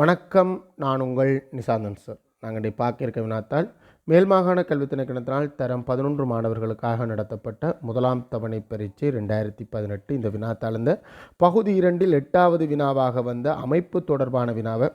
வணக்கம் நான் உங்கள் நிசாந்தன் சார். நாங்கள் இதை பார்க்க வினாத்தால் மேல் மாகாண கல்வி திணைக்களத்தினால் தரம் பதினொன்று மாணவர்களுக்காக நடத்தப்பட்ட முதலாம் தவணை பரீட்சை ரெண்டாயிரத்தி பதினெட்டு. இந்த வினாத்தாழ்ந்த பகுதி இரண்டில் எட்டாவது வினாவாக வந்த அமைப்பு தொடர்பான வினாவை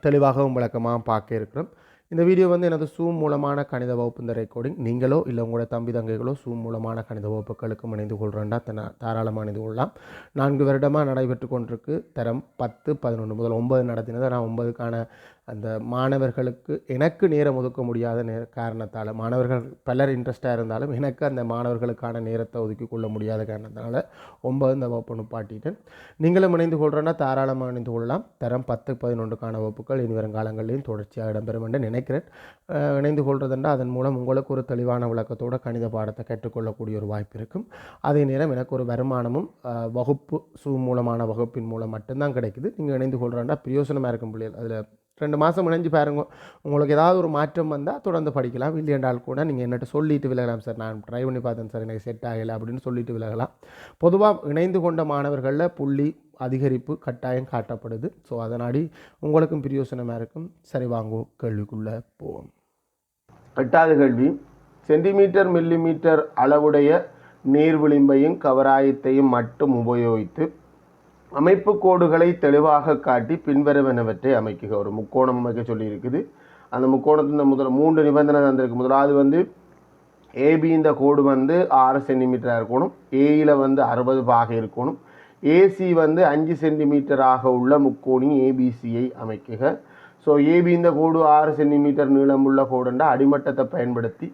தெளிவாகவும் விளக்கமாக பார்க்க இருக்கிறோம். இந்த வீடியோ வந்து எனது சூம் மூலமான கணித வகுப்பு இந்த ரெக்கார்டிங் நீங்களோ இல்லை உங்களோட தம்பி தங்கைகளோ சூம் மூலமான கணித வகுப்புகளுக்கும் இணைந்து கொள்கிறேன்டா தன தாராளமாக இணைந்து கொள்ளலாம். நான்கு வருடமாக நடைபெற்று கொண்டிருக்கு. தரம் பத்து பதினொன்று முதல் ஒன்பது நடத்தினதை. நான் ஒன்பதுக்கான அந்த மாணவர்களுக்கு எனக்கு நேரம் ஒதுக்க முடியாத நேர காரணத்தால் மாணவர்கள் பலர் இன்ட்ரெஸ்டாக இருந்தாலும் எனக்கு அந்த மாணவர்களுக்கான நேரத்தை ஒதுக்கி கொள்ள முடியாத காரணத்தினால ஒன்பது இந்த வகுப்பு நிப்பாட்டிட்டேன். நீங்களும் இணைந்து கொள்கிறேன்னா தாராளமாக இணைந்து கொள்ளலாம். தரம் பத்து பதினொன்றுக்கான வகுப்புகள் இனி வருங்காலங்களிலும் தொடர்ச்சியாக இடம்பெறும் என்று நினைக்கிறேன். இணைந்து கொள்வதென்றா அதன் மூலம் உங்களுக்கு ஒரு தெளிவான விளக்கத்தோடு கணித பாடத்தை கற்றுக்கொள்ளக்கூடிய ஒரு வாய்ப்பு இருக்கும். அதே நேரம் எனக்கு ஒரு வருமானமும் வகுப்பு சூ மூலமான வகுப்பின் மூலம் மட்டும்தான் கிடைக்குது. நீங்கள் இணைந்து கொள்கிறேன்டா பிரயோசனமாக இருக்கும் பிள்ளைகள். அதில் ரெண்டு மாதம் இணைஞ்சு பாருங்க. உங்களுக்கு ஏதாவது ஒரு மாற்றம் வந்தால் தொடர்ந்து படிக்கலாம். இல்லையென்றால் கூட நீங்கள் என்னட்டு சொல்லிட்டு விலகலாம் சார். நான் ட்ரை பண்ணி பார்த்தேன் சார். எனக்கு செட் ஆகலை அப்படின்னு சொல்லிட்டு விலகலாம். பொதுவாக இணைந்து கொண்ட மாணவர்களில் புள்ளி அதிகரிப்பு கட்டாயம் காட்டப்படுது. ஸோ அதனாடி உங்களுக்கும் பிரியோசனமாக இருக்கும். சரி வாங்குவோம் கேள்விக்குள்ளே போவோம். எட்டாவது கேள்வி. சென்டிமீட்டர் மில்லிமீட்டர் அளவுடைய நீர் விளிம்பையும் கவராயத்தையும் மட்டும் உபயோகித்து அமைப்பு கோடுகளை தெளிவாக காட்டி பின்வருவனவற்றை அமைக்குக ஒரு முக்கோணம் அமைக்க சொல்லியிருக்குது. அந்த முக்கோணத்தின் முதல் மூன்று நிபந்தனை தந்திருக்கு முதலாவது வந்து ஏபி இந்த கோடு வந்து ஆறு சென்டிமீட்டராக இருக்கணும். ஏயில் வந்து அறுபது பாகை இருக்கணும். ஏசி வந்து அஞ்சு சென்டிமீட்டராக உள்ள முக்கோணி ஏபிசியை அமைக்குக. ஸோ ஏபி இந்த கோடு ஆறு சென்டிமீட்டர் நீளமுள்ள கோடுண்டா அடிமட்டத்தை பயன்படுத்தி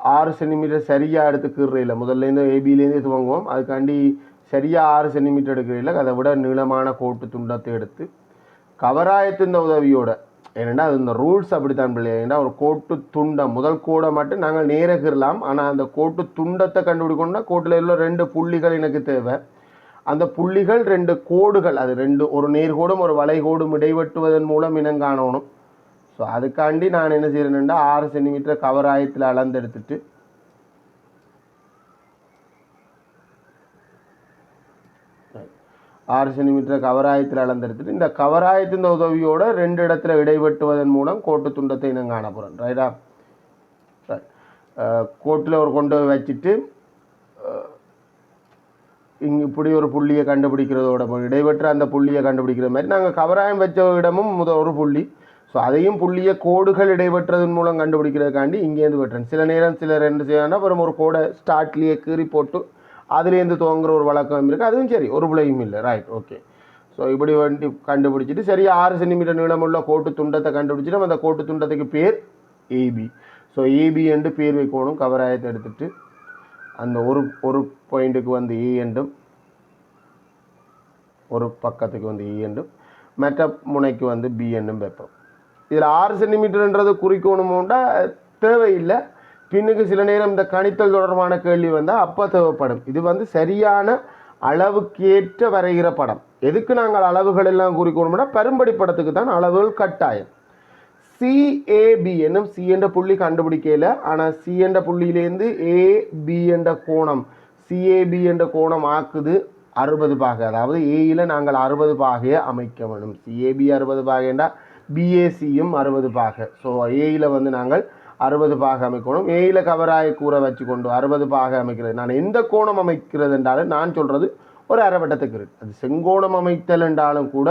ஆறு சென்டிமீட்டர் சரியாக எடுத்து கீறுறையில் முதல்லேருந்து ஏபிலேருந்தே துவங்குவோம். அதுக்காண்டி சரியாக ஆறு சென்டிமீட்டர் எடுக்கிறீங்கள அதை விட நீளமான கோட்டு துண்டத்தை எடுத்து கவராயத்தின் உதவியோட ஏன்னா அது இந்த ரூல்ஸ் அப்படித்தான் பிள்ளை ஏன்னா ஒரு கோட்டு துண்டம் முதல் கோடை மட்டும் நாங்கள் நேரகிரலாம் ஆனால் அந்த கோட்டு துண்டத்தை கண்டுபிடிக்கணும்னா கோட்டில் உள்ள ரெண்டு புள்ளிகள் எனக்கு தேவை. அந்த புள்ளிகள் ரெண்டு கோடுகள் அது ரெண்டு ஒரு நேர்கோடும் ஒரு வளைகோடும் இடைவெட்டுவதன் மூலம் இனம் காணணும் ஸோ அதுக்காண்டி நான் என்ன செய்கிறேன்னா ஆறு சென்டிமீட்டர் கவராயத்தில் அளந்தெடுத்துட்டு ஆறு சென்டிமீட்டர் கவராயத்தில் அளந்தெடுத்துட்டு இந்த கவராயத்தின் உதவியோட ரெண்டு இடத்துல இடைவெட்டுவதன் மூலம் கோட்டு துண்டத்தை நான் காண போகிறேன் ரைட்டா கோட்டில் ஒரு கொண்டு போய் வச்சுட்டு இங்கே இப்படி ஒரு புள்ளியை கண்டுபிடிக்கிறதோட இடைவெற்ற அந்த புள்ளியை கண்டுபிடிக்கிற மாதிரி நாங்கள் கவராயம் வச்ச இடமும் முதல் ஒரு புள்ளி. ஸோ அதையும் புள்ளியை கோடுகள் இடைவெற்றதன் மூலம் கண்டுபிடிக்கிறதுக்காண்டி இங்கேருந்து வெட்டுறேன். சில நேரம் சில ரெண்டு செய்யணும்னா அப்புறம் ஒரு கோடை ஸ்டார்ட்லேயே கீறி போட்டு அதுலேருந்து துவங்குற ஒரு வழக்கம் இருக்குது அதுவும் சரி ஒரு பிள்ளையும் இல்லை. ரைட் ஓகே ஸோ இப்படி வண்டி கண்டுபிடிச்சிட்டு சரி ஆறு சென்டிமீட்டர் நீளமுள்ள கோட்டு துண்டத்தை கண்டுபிடிச்சிட்டு அந்த கோட்டு துண்டத்துக்கு பேர் ஏபி ஸோ ஏபி என்று பேர் வைக்கணும். கவராயத்தை எடுத்துட்டு அந்த ஒரு ஒரு பாயிண்ட்டுக்கு வந்து ஏ என்றும் ஒரு பக்கத்துக்கு வந்து ஏ என்றும் மற்ற முனைக்கு வந்து பி என்றும் வைப்போம். இதில் ஆறு சென்டிமீட்டர்ன்றது குறிக்கணுமோண்டா தேவையில்லை. பின்னுக்கு சில நேரம் இந்த கணித்தல் தொடர்பான கேள்வி வந்தால் அப்போ தேவைப்படும். இது வந்து சரியான அளவுக்கேற்ற வரைகிற படம். எதுக்கு நாங்கள் அளவுகள் எல்லாம் குறிக்கணும்னா பெரும்படி படத்துக்கு தான் அளவுகள் கட்டாயம். சிஏபி என்னும் சி என்ற புள்ளி கண்டுபிடிக்கல ஆனால் சி என்ற புள்ளியிலேருந்து ஏபி என்ற கோணம் சிஏபி என்ற கோணம் ஆக்குது அறுபது பாகை. அதாவது ஏயில் நாங்கள் அறுபது பாகையை அமைக்க வேணும். சிஏபி அறுபது பாகைண்டா பிஏசியும் அறுபது பாகை. ஸோ ஏயில் வந்து நாங்கள் அறுபது பாகை அமைக்கணும். ஏயில் கவராய கூரை வச்சு கொண்டு அறுபது பாகை அமைக்கிறது. நான் எந்த கோணம் அமைக்கிறது என்றாலும் நான் சொல்கிறது ஒரு அரைவட்டத்துக்கு இருக்குது அது செங்கோணம் அமைத்தல் என்றாலும் கூட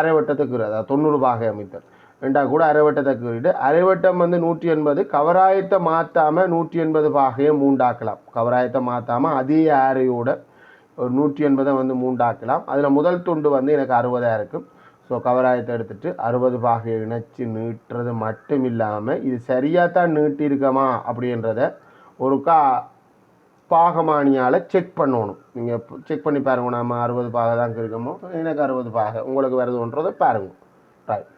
அரைவட்டத்துக்கு இருக்குது அதாவது தொண்ணூறு பாகை அமைத்தல். ரெண்டா கூட அரைவட்டத்தை கீறிட்டு அரைவட்டம் வந்து நூற்றி எண்பது. கவராயத்தை மாற்றாமல் நூற்றி எண்பது பாகையை மூண்டாக்கலாம் கவராயத்தை மாற்றாமல் அதே ஆரையோட ஒரு நூற்றி எண்பதை வந்து மூண்டாக்கலாம் அதில் முதல் துண்டு வந்து எனக்கு அறுபதாக இருக்கும். ஸோ கவராயத்தை எடுத்துட்டு அறுபது பாகையை இணைச்சி நீட்டுறது மட்டும் இல்லாமல் இது சரியாக தான் நீட்டியிருக்கமா அப்படின்றத ஒரு கா பாகமானியால் செக் பண்ணணும். நீங்கள் செக் பண்ணி பாருங்க நம்ம அறுபது பாகை தான் இருக்கமோ எனக்கு அறுபது பாகை. உங்களுக்கு வருதுன்றதை பாருங்க. ரைட்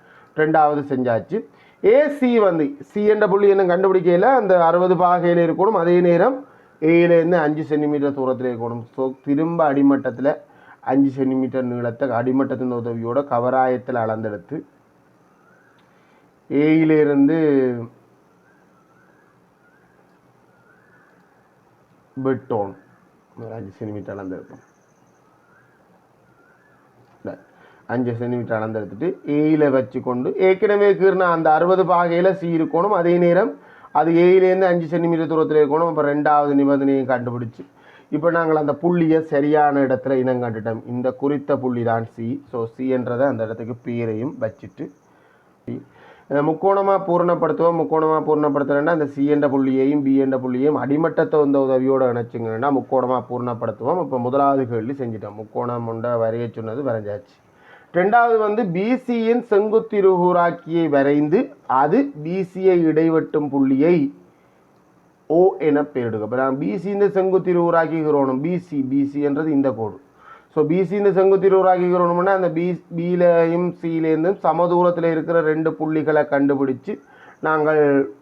ரெண்டாவது செஞ்சாச்சு. ஏசி வந்து சி என்ற புள்ளி என்ன கண்டுபிடிக்கையில் அந்த அறுபது பாகையில் இருக்கணும். அதே நேரம் ஏலேருந்து அஞ்சு சென்டிமீட்டர் தூரத்தில் இருக்கணும். ஸோ திரும்ப அடிமட்டத்தில் அஞ்சு சென்டிமீட்டர் நீளத்தை அடிமட்டத்தின் உதவியோட கவராயத்தில் அளந்தெடுத்து ஏயிலிருந்து பெட்டோன் ஒரு அஞ்சு சென்டிமீட்டர் அளந்தெடுப்போம் அஞ்சு சென்டிமீட்டர் அளந்தெடுத்துட்டு ஏயில் வச்சு கொண்டு ஏற்கனவே கீர்னா அந்த அறுபது பாகையில் சி இருக்கணும் அதே நேரம் அது ஏயிலேருந்து அஞ்சு சென்டிமீட்டர் தூரத்தில் இருக்கணும் அப்போ ரெண்டாவது நிபந்தனையும் கண்டுபிடிச்சி இப்போ நாங்கள் அந்த புள்ளியை சரியான இடத்துல இனம் கண்டுட்டோம். இந்த குறித்த புள்ளி தான் சி ஸோ சி என்றதை அந்த இடத்துக்கு பேரையும் வச்சுட்டு முக்கோணமாக பூரணப்படுத்துவோம். முக்கோணமாக பூரணப்படுத்தலைன்னா அந்த சி என்ற புள்ளியையும் பி என்ற புள்ளியையும் அடிமட்டத்தை வந்த உதவியோடு இணைச்சிங்கன்னா முக்கோணமாக பூரணப்படுத்துவோம். இப்போ முதலாவது கேள்வி செஞ்சிட்டோம். முக்கோணம் உண்டை வரைய சொன்னது வரைஞ்சாச்சு. ரெண்டாவது வந்து பிசியின் செங்குத்திருகூராக்கியை வரைந்து அது பிசியை இடைவெட்டும் புள்ளியை ஓ என பெயரிடுக. இப்போ நாங்கள் பிசி இந்த செங்குத்திருவுராக்கிக்கிறோம் பிசி பிசி என்றது இந்த கோடு. ஸோ பிசி இந்த செங்குத்திருவுராக்கிக்கிறோம்னா அந்த பி பியிலையும் சியிலேருந்தும் சமதூரத்தில் இருக்கிற ரெண்டு புள்ளிகளை கண்டுபிடிச்சு நாங்கள்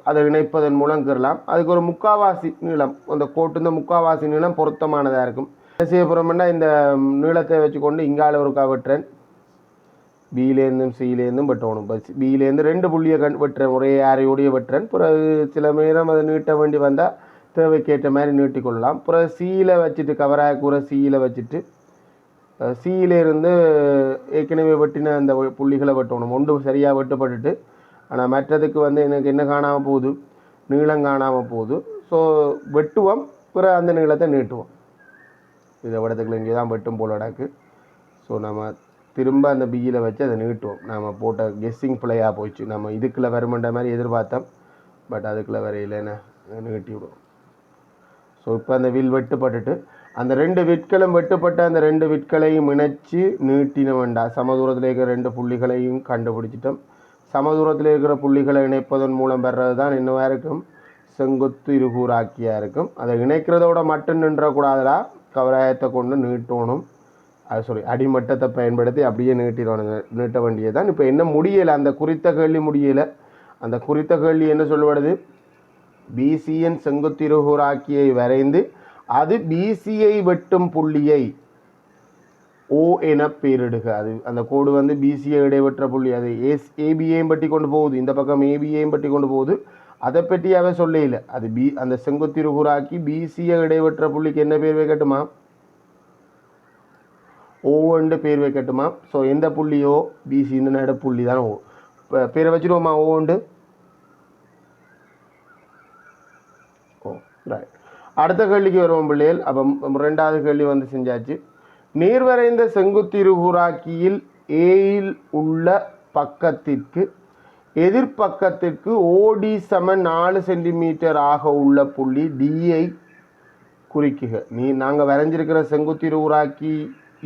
அதை இணைப்பதன் மூலம் கீறலாம். அதுக்கு ஒரு முக்காவாசி நீளம். அந்த கோட்டு இந்த முக்காவாசி நீளம் பொருத்தமானதாக இருக்கும். என்ன இந்த நீளத்தை வச்சுக்கொண்டு இங்கால ஒரு கவற்றன் பியிலேருந்தும் சியிலேருந்தும் வெட்டணும் இப்போ பியிலேருந்து ரெண்டு புள்ளியை கண் வெட்டுறேன் ஒரே ஆரையோடைய வெட்டுறேன். பிறகு சில நேரம் அதை நீட்ட வேண்டி வந்தால் தேவைக்கேற்ற மாதிரி நீட்டிக்கொள்ளலாம் பிறகு சியில் வச்சுட்டு கவராக கூற சியில் வச்சுட்டு சியிலேருந்து ஏற்கனவே வெட்டின அந்த புள்ளிகளை வெட்டணும். ஒன்று சரியாக வெட்டப்பட்டுட்டு ஆனால் மற்றதுக்கு வந்து எனக்கு என்ன காணாமல் போகுது? நீளம் காணாமல் போகுது. ஸோ வெட்டுவோம். பிறகு அந்த நீளத்தை நீட்டுவோம். இதை விடத்துக்குள்ள இங்கே தான் வெட்டும் போல இடக்கு ஸோ நம்ம திரும்ப அந்த பியில் வச்சு அதை நீட்டுவோம். நம்ம போட்ட கெஸ்ஸிங் பிள்ளையாக போச்சு. நம்ம இதுக்குள்ளே வருமன்ற மாதிரி எதிர்பார்த்தோம். பட் அதுக்குள்ளே வரையிலன்னு நீட்டி விடுவோம். ஸோ இப்போ அந்த வில் வெட்டுப்பட்டுட்டு அந்த ரெண்டு விட்களும் வெட்டுப்பட்ட அந்த ரெண்டு விட்களையும் இணைச்சி நீட்டின வேண்டாம் சமதூரத்தில் இருக்கிற ரெண்டு புள்ளிகளையும் கண்டுபிடிச்சிட்டோம். சமதூரத்தில் இருக்கிற புள்ளிகளை இணைப்பதன் மூலம் பெறது தான் என்னவா இருக்கும். செங்குத்து இருகூராக்கியாக இருக்கும். அதை இணைக்கிறதோட மட்டும் நின்றக்கூடாதுடா. கவராயத்தை கொண்டு நீட்டணும். அது சொல்லி அடிமட்டத்தை பயன்படுத்தி அப்படியே நீட்டிடுவானுங்க நீட்ட வேண்டியது தான் இப்போ என்ன முடியலை? அந்த குறித்த கேள்வி முடியலை. அந்த குறித்த கேள்வி என்ன சொல்லப்படுது பிசிஎன் செங்குத்திருகூராக்கியை வரைந்து அது பிசியை வெட்டும் புள்ளியை ஓ என பேரிடுக அது அந்த கோடு வந்து பிசியை இடைவெற்ற புள்ளி. அது ஏஸ் ஏபிஏயும் பட்டி கொண்டு போகுது. இந்த பக்கம் ஏபிஏயும் பட்டி கொண்டு போகுது. அதை பற்றியாவே சொல்லையில் அது பி அந்த செங்குத்திருகூராக்கி பிசியை இடைவெற்ற புள்ளிக்கு என்ன பேர் வைக்கட்டுமா? ஓவன்ட்டு பேர் வைக்கட்டுமா? ஸோ எந்த புள்ளியோ? பிசி இந்த நட புள்ளி தான் ஓ. இப்போ பேரை வச்சுருவோமா? ஓவண்டு ஓ ரைட் அடுத்த கேள்விக்கு வருவோம் பிள்ளைகள். அப்போ ரெண்டாவது கேள்வி வந்து செஞ்சாச்சு. நீர் வரைந்த செங்குத்திருகூராக்கியில் ஏயில் உள்ள பக்கத்திற்கு எதிர்ப்பக்கத்திற்கு ஓடி சம நாலு சென்டிமீட்டர் ஆக உள்ள புள்ளி டியை குறிக்குக. நீ நாங்கள் வரைஞ்சிருக்கிற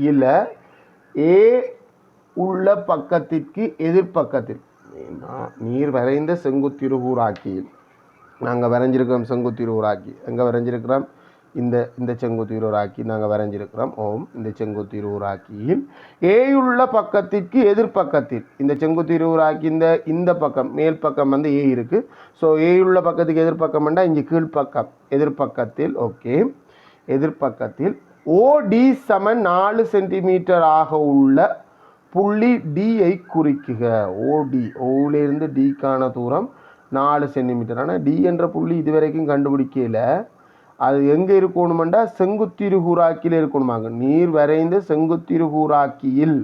இல்லை ஏ உள்ள பக்கத்திற்கு எதிர்ப்பக்கத்தில் நீர் வரைந்த செங்குத்திருகூராக்கியில். நாங்கள் வரைஞ்சிருக்கிறோம் செங்குத்திருகூராக்கி. எங்கே வரைஞ்சிருக்கிறோம்? இந்த இந்த செங்குத்திருவுராக்கி நாங்கள் வரைஞ்சிருக்கிறோம். ஓம் இந்த செங்குத்திருவுராக்கியில் ஏயுள்ள பக்கத்திற்கு எதிர்ப்பக்கத்தில் இந்த செங்குத்திருவுராக்கி இந்த இந்த பக்கம் மேல் பக்கம் வந்து ஏ இருக்குது ஸோ ஏயுள்ள பக்கத்துக்கு எதிர்ப்பக்கம்னா இங்கே கீழ்ப்பக்கம் எதிர்ப்பக்கத்தில் ஓகே. எதிர்ப்பக்கத்தில் ஓடி சமன் நாலு சென்டிமீட்டர் ஆக உள்ள புள்ளி டியை குறிக்குக. ஓடி ஓவிலிருந்து டிக்கான தூரம் நாலு சென்டிமீட்டர் ஆனால் டி என்ற புள்ளி இதுவரைக்கும் கண்டுபிடிக்கல. அது எங்கே இருக்கணுமெண்டா? செங்குத்திருகூராக்கியில் இருக்கணுமாங்க. நீர் வரைந்த செங்குத்திருகூராக்கியில்.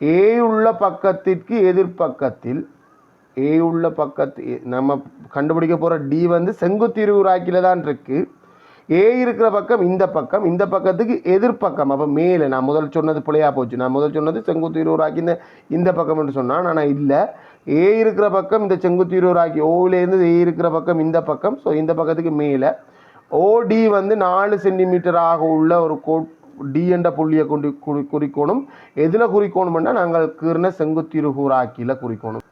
ஏ உள்ள பக்கத்திற்கு எதிர்பக்கத்தில் ஏ உள்ள பக்கத்து நம்ம கண்டுபிடிக்க போகிற டி வந்து செங்குத்திருகூராக்கியில் தான் இருக்குது ஏ இருக்கிற பக்கம் இந்த பக்கம் இந்த பக்கத்துக்கு எதிர்ப்பக்கம் அப்போ மேலே நான் முதல் சொன்னது பிள்ளையாக போச்சு. நான் முதல் சொன்னது செங்குத்திருவராக்கி இந்த இந்த பக்கம் என்று சொன்னான். ஆனால் இல்லை. ஏ இருக்கிற பக்கம் இந்த செங்குத்திருவராக்கி ஓவிலேருந்து ஏ இருக்கிற பக்கம் இந்த பக்கம். ஸோ இந்த பக்கத்துக்கு மேலே. ஓடி வந்து நாலு சென்டிமீட்டர் ஆக உள்ள ஒரு கோ டி என்ற புள்ளியை கொண்டு குறி குறிக்கணும். எதில் குறிக்கணும்னா நாங்கள் கீர்ண செங்குத்திருகூராக்கியில் குறிக்கணும்.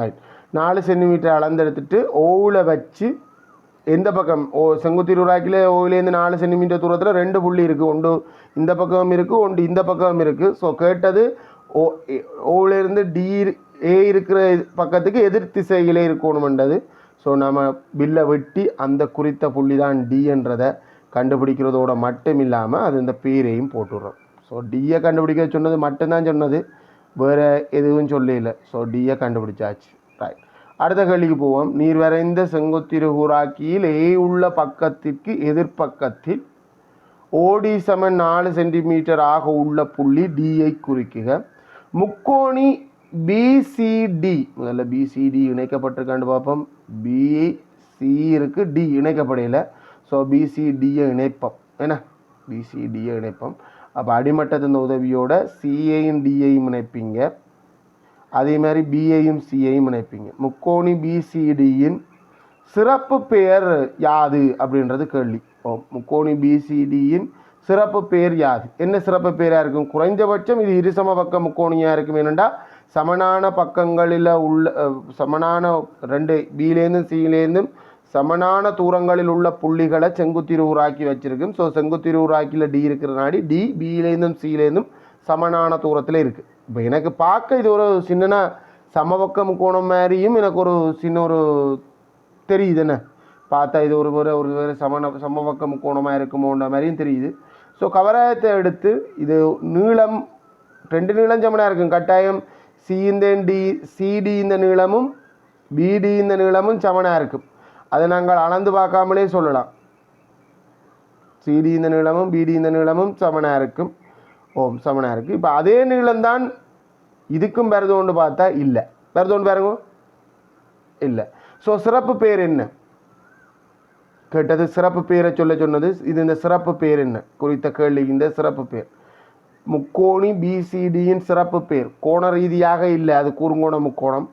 ரைட் நாலு சென்டிமீட்டர் அளந்தெடுத்துட்டு ஓவில் வச்சு எந்த பக்கம்? ஓ செங்குத்தி செங்குத்திருவாக்கில் ஓவிலேருந்து நாலு சென்டிமீட்டர் தூரத்தில் ரெண்டு புள்ளி இருக்குது ஒன்று இந்த பக்கம் இருக்குது ஒன்று இந்த பக்கம் இருக்குது ஸோ கேட்டது ஓ ஓவிலேருந்து டி ஏ இருக்கிற பக்கத்துக்கு எதிர் திசையிலே இருக்கணுமென்றது. ஸோ நம்ம பில்லை வெட்டி அந்த குறித்த புள்ளி தான் டின்றதை கண்டுபிடிக்கிறதோட மட்டும் இல்லாமல் அது இந்த பேரையும் போட்டுடுறோம். ஸோ டியை கண்டுபிடிக்க சொன்னது மட்டும்தான் சொன்னது. வேறு எதுவும் சொல்லல. ஸோ டியை கண்டுபிடிச்சாச்சு. அடுத்த கேள்விக்கு போவோம். நீர் வரைந்த செங்குத்திருகூராக்கியில் ஏ உள்ள பக்கத்திற்கு எதிர்ப்பக்கத்தில் ஓடி சமன் நாலு சென்டிமீட்டர் ஆக உள்ள புள்ளி டியை குறிக்குக. முக்கோணி பிசிடி முதல்ல பிசிடி இணைக்கப்பட்டிருக்கான்னு பார்ப்போம். பிசி இருக்கு டி இணைக்கப்படையில். ஸோ பிசிடியை இணைப்போம். என்ன? பிசிடியை இணைப்போம். அப்போ அடிமட்டத்தின் உதவியோட சிஏயும் டியையும் இணைப்பீங்க. அதே மாதிரி பிஏயும் சிஏயும் இணைப்பீங்க. முக்கோணி பிசிடியின் சிறப்பு பெயர் யாது அப்படின்றது கேள்வி. ஓ முக்கோணி பிசிடியின் சிறப்பு பெயர் யாது. என்ன சிறப்பு பெயராக இருக்கும்? குறைந்தபட்சம் இது இருசம பக்க முக்கோணியாக இருக்கும். என்னென்னா சமனான பக்கங்களில் உள்ள சமனான ரெண்டு பியிலேருந்தும் சியிலேருந்தும் சமனான தூரங்களில் உள்ள புள்ளிகளை செங்குத்திருவுராக்கி வச்சுருக்கும். ஸோ செங்குத்திருவுராக்கியில் டி இருக்கிறனாடி டி பியிலேருந்தும் சியிலேருந்தும் சமனான தூரத்தில் இருக்குது இப்போ எனக்கு பார்க்க இது ஒரு சின்னனா சமபக்கம் கோணம் மாதிரியும் எனக்கு ஒரு சின்ன ஒரு தெரியுது என்ன? பார்த்தா இது ஒரு ஒரு ஒரு வேறு சமண சமபக்கம் கோணமாக இருக்குமோன்ற மாதிரியும் தெரியுது. ஸோ கவராயத்தை எடுத்து இது நீளம் ரெண்டு நீளம் சமனாக இருக்கும். கட்டாயம் சி இந்த டி சிடி இந்த நீளமும் பிடி இந்த நீளமும் சமனாக இருக்கும். அதை நாங்கள் அளந்து பார்க்காமலே சொல்லலாம். சிடி இந்த நீளமும் பிடி இந்த நீளமும் சமனாக இருக்கும். ஓம் சமனாக இருக்குது இப்போ அதே நீளம்தான் இதுக்கும் பெறதோண்டு பார்த்தா இல்லை. பெறதோண்டு பாருங்க. இல்லை. ஸோ சிறப்பு பேர் என்ன? கேட்டது சிறப்பு பேரை சொல்ல சொன்னது இது இந்த சிறப்பு பேர் என்ன? குறித்த கேள்வி இந்த சிறப்பு பேர். முக்கோணி பிசிடியின் சிறப்பு பேர். கோண ரீதியாக இல்லை அது குறுங்கோண முக்கோணம்.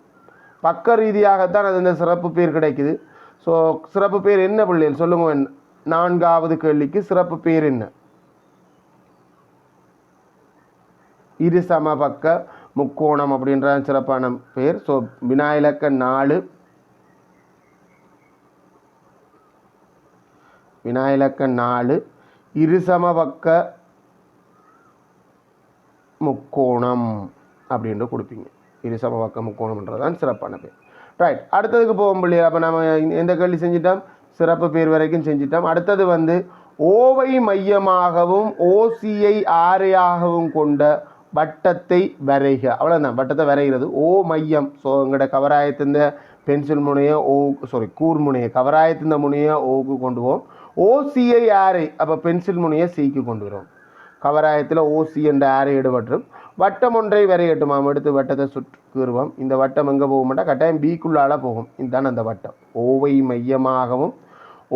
பக்க ரீதியாகத்தான் அது இந்த சிறப்பு பேர் கிடைக்குது. ஸோ சிறப்பு பேர் என்ன பிள்ளைகள்? சொல்லுங்க நான்காவது கேள்விக்கு சிறப்பு பேர் என்ன? இரு சமபக்க முக்கோணம் அப்படின்ற சிறப்பான பேர் ஸோ வினாயிலக்க நாலு. வினாயிலக்க நாலு. இரு சமபக்க முக்கோணம் அப்படின்ட்டு கொடுப்பீங்க. இரு சமபக்க முக்கோணம்ன்றதான் சிறப்பான பேர் ரைட் அடுத்ததுக்கு போகும் பிள்ளையா. அப்போ நம்ம எந்த கேள்வி செஞ்சிட்டோம்? சிறப்பு பேர் வரைக்கும் செஞ்சிட்டோம். அடுத்தது வந்து ஓவை மையமாகவும் ஓசியை ஆரையாகவும் கொண்ட வட்டத்தை வரைக. அவ்வளோதான் வட்டத்தை வரைகிறது. ஓ மையம். ஸோ எங்களோட கவராயத்திந்த பென்சில் முனையை ஓ சாரி கூர் முனைய கவராயத்திந்த முனையை ஓக்கு கொண்டு போவோம். ஓசியை ஆரை அப்போ பென்சில் முனையை சிக்கு கொண்டு வரும். கவராயத்தில் ஓசி என்ற ஆரை எடுபற்றும் வட்டம் ஒன்றை வரையட்டுமாம். எடுத்து வட்டத்தை சுற்றுருவோம் இந்த வட்டம் எங்கே போக மாட்டால் கட்டாயம் பிக்குள்ளால போகும். இதுதான் அந்த வட்டம். ஓவை மையமாகவும்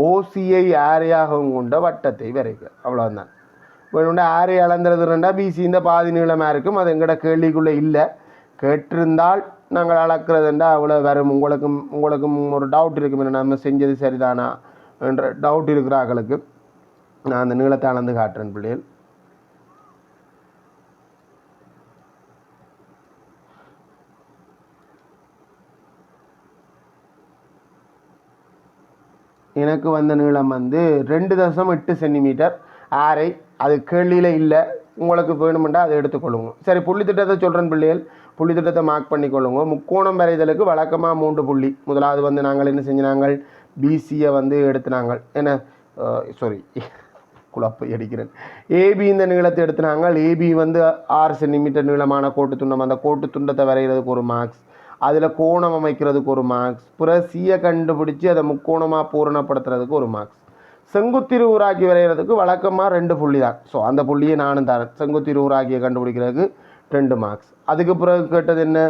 ஓசியை ஆரையாகவும் கொண்ட வட்டத்தை வரைக. அவ்வளோதான் வேணும்னா ஆரை அளந்துறதுன்னா பிசி இந்த பாதி நீளமாக இருக்கும். அது எங்கட கேள்விக்குள்ளே இல்லை. கேட்டிருந்தால் நாங்கள் அளக்கிறதுண்டா அவ்வளோ வரும். உங்களுக்கும் உங்களுக்கும் ஒரு டவுட் இருக்கும். என்ன நம்ம செஞ்சது சரிதானா என்ற டவுட் இருக்கிறார்களுக்கு நான் அந்த நீளத்தை அளந்து காட்டுறேன் பிள்ளைகள். எனக்கு வந்த நீளம் வந்து ரெண்டு தசம் எட்டு சென்டிமீட்டர். ஆரை அது கேள்வியில் இல்லை. உங்களுக்கு வேணுமெண்டா அதை எடுத்துக்கொள்ளுங்க சரி புள்ளி திட்டத்தை சொல்கிறேன் பிள்ளைகள். புள்ளி திட்டத்தை மார்க் பண்ணிக்கொள்ளுங்க முக்கோணம் வரைதலுக்கு வழக்கமாக மூன்று புள்ளி. முதலாவது வந்து நாங்கள் என்ன செஞ்சினாங்கள்? பிசியை வந்து எடுத்துனாங்கள். என்ன? சாரி குழப்பை அடிக்கிறேன். ஏபி இந்த நீளத்தை எடுத்துனாங்க ஏபி வந்து ஆறு சென்டிமீட்டர் நீளமான கோட்டு துண்டம். அந்த கோட்டு துண்டத்தை வரைகிறதுக்கு ஒரு மார்க்ஸ் அதில் கோணம் அமைக்கிறதுக்கு ஒரு மார்க்ஸ் பிற சியை கண்டுபிடிச்சி அதை முக்கோணமாக பூரணப்படுத்துறதுக்கு ஒரு மார்க்ஸ் செங்குத்திரு ஊராக்கி வரைகிறதுக்கு வழக்கமாக ரெண்டு புள்ளி தான் ஸோ அந்த புள்ளியை நானும் தரேன். செங்குத்திரு ஊராக்கியை கண்டுபிடிக்கிறதுக்கு ரெண்டு மார்க்ஸ் அதுக்கு பிறகு கேட்டது என்ன?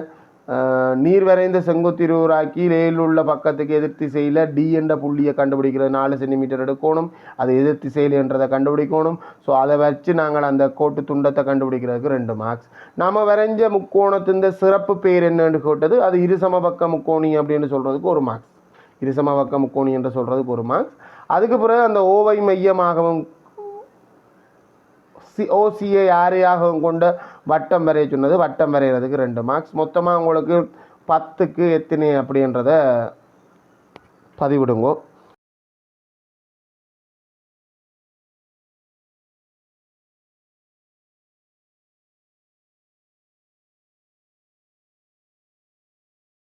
நீர் வரைந்த செங்குத்திரு ஊராக்கி லேயில் உள்ள பக்கத்துக்கு எதிர் திசையில் டி என்ற புள்ளியை கண்டுபிடிக்கிறது. நாலு சென்டிமீட்டர் எடுக்கணும். அது எதிர் திசையில் என்றதை கண்டுபிடிக்கணும். ஸோ அதை வச்சு நாங்கள் அந்த கோட்டு துண்டத்தை கண்டுபிடிக்கிறதுக்கு ரெண்டு மார்க்ஸ் நம்ம வரைஞ்ச முக்கோணத்தின் சிறப்பு பேர் என்னன்னு கேட்டது அது இருசமபக்க முக்கோணி அப்படின்னு சொல்கிறதுக்கு ஒரு மார்க்ஸ் இருசமபக்க முக்கோணி என்று சொல்கிறதுக்கு ஒரு மார்க்ஸ் அதுக்கு பிறகு அந்த ஓவை மையமாகவும் சி ஓசியை ஆரையாகவும் கொண்ட வட்டம் வரைய சொன்னது. வட்டம் வரைகிறதுக்கு ரெண்டு மார்க்ஸ் மொத்தமாக உங்களுக்கு பத்துக்கு எத்தனை அப்படின்றத பதிவிடுங்கோ.